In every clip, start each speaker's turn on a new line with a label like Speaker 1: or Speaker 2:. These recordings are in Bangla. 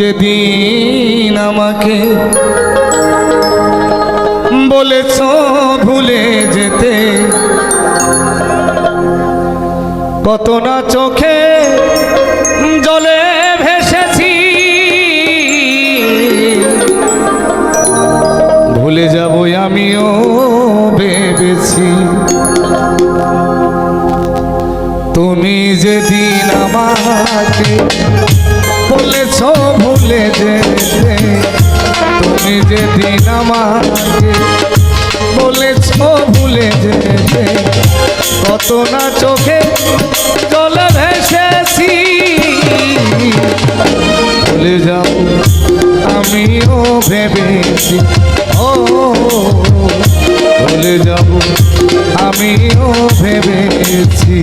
Speaker 1: যেদিন আমাকে বলেছ ভুলে যেতে কত না চোখে যেতে কত না চোখে জলে ভেসেছি ভুলে যাও, আমিও ভেবেছি, ও, ভুলে যাব আমিও ভেবেছি।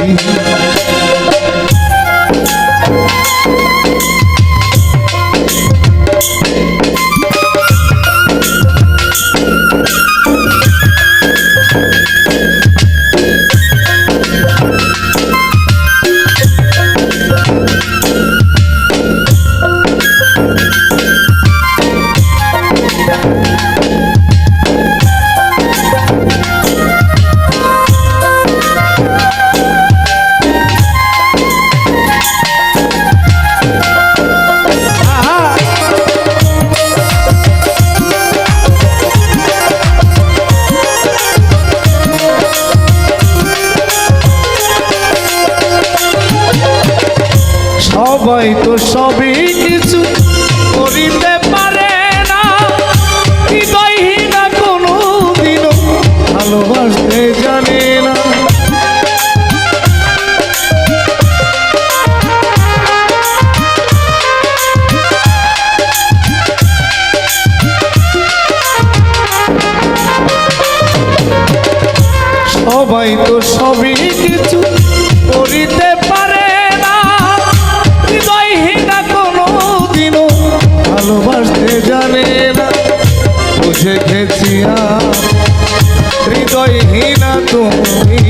Speaker 1: সবাই তো সবই কিছু করিতে পারে না। হৃদয়হীনা কোনো দিনও ভালোবাসতে জানে না। সবাই তো সবই কিছু করিতে পারে ভালোবাসতে জানে না বুঝে গেছি হৃদয়হীনা তুমি।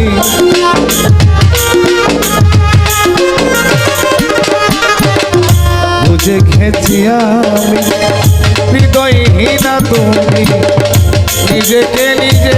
Speaker 1: বুঝে গেছি আমি হৃদয়হীনা তুমি। নিজেকে নিজে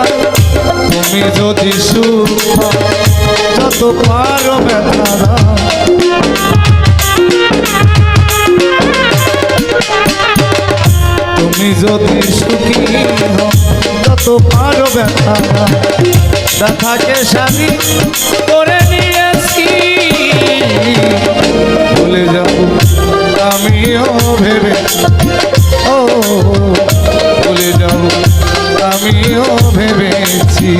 Speaker 1: তুমি যদি সুখ যত পারো ব্যথা তুমি যদি সুখী যত পারো ব্যথা। ব্যথাকে স্বামী করে নিয়েছি। ভুলে যাব, আমিও ভেবে। ও, ভুলে যাব, আমিও ভেবেছি।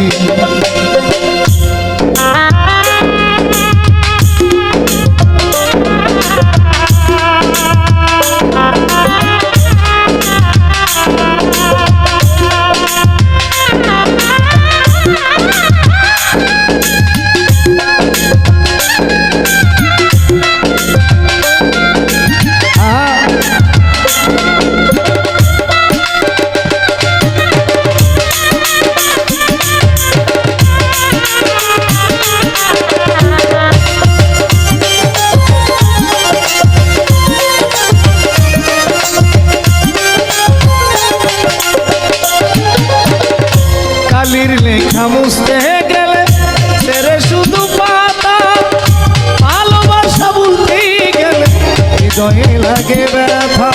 Speaker 2: বুঝতে গেলে
Speaker 1: সেরে শুধু পাতা ভালোবাসা বলতে গেলে হৃদয়ে লাগে ব্যথা।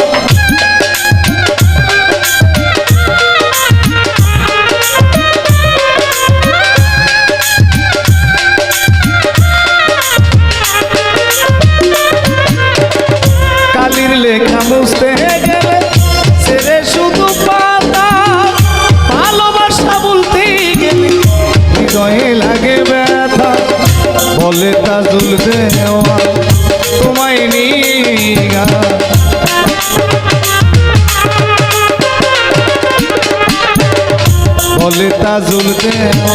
Speaker 1: দেওয়া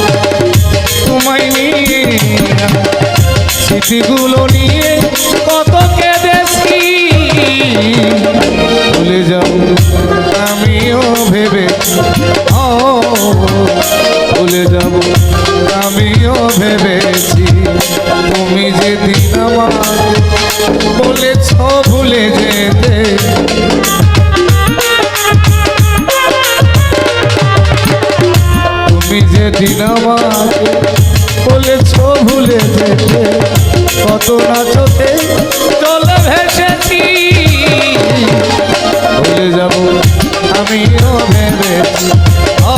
Speaker 1: তোমায় নিয়ে। স্মৃতিগুলো নিয়ে কত কেঁদেছি। ভুলে যাব আমিও ভেবে ও ভুলে যাব আমিও ভেবেছি ভুলে যেতে কত না চোখে জলে ভেসেছি। ভুলে যাব আমিও ভেবেছি। ও,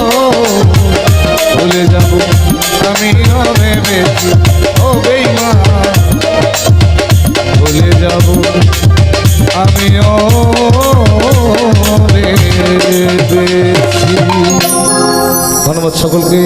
Speaker 1: ভুলে যাব আমিও ভেবেছি। ও বেইমা ভুলে যাব আমিও ভেবেছি। ধন্যবাদ সকলকে।